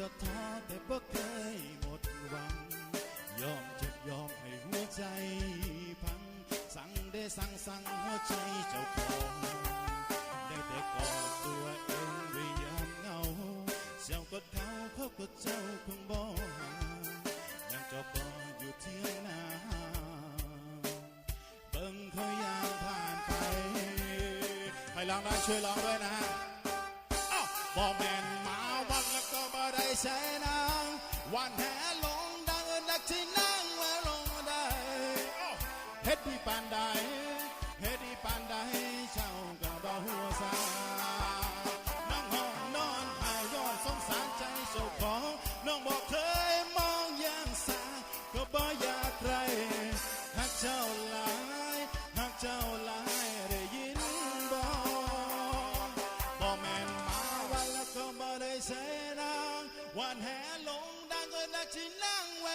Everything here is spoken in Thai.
จะท้อแต่บ่เคยหมดหวัง ยอมเจ็บยอมให้หัวใจพัง สั่งได้สั่งสั่งหัวใจเจ้าของได้แต่กอดตัวเองด้วยยามเงาเจ้ากดเขาเขากดเจ้าคงบ่หายังเจ้าก็อยู่เที่ยงนาเบิ่งเขายามผ่านไปให้ร้องได้ช่วยร้องด้วยนะฮะอ้าวบอแมน วันแห่ลงดังนักที่นั่งว่าลงได้เฮ็ดดีปานใดเฮ็ดดีปานใดเจ้าก็บ่หัวซานั่งห้องนอนหายย้อนสงสารใจเจ้าของน้องบอกเคยมองอย่างสาก็บ่อยากใครหักเจ้าหลายหักเจ้าหลายได้ยินบ่บ่แม่นมาวันแล้วก็บ่ได้เสนางวันแห่ลง ดังก็นักที่นั่งไว้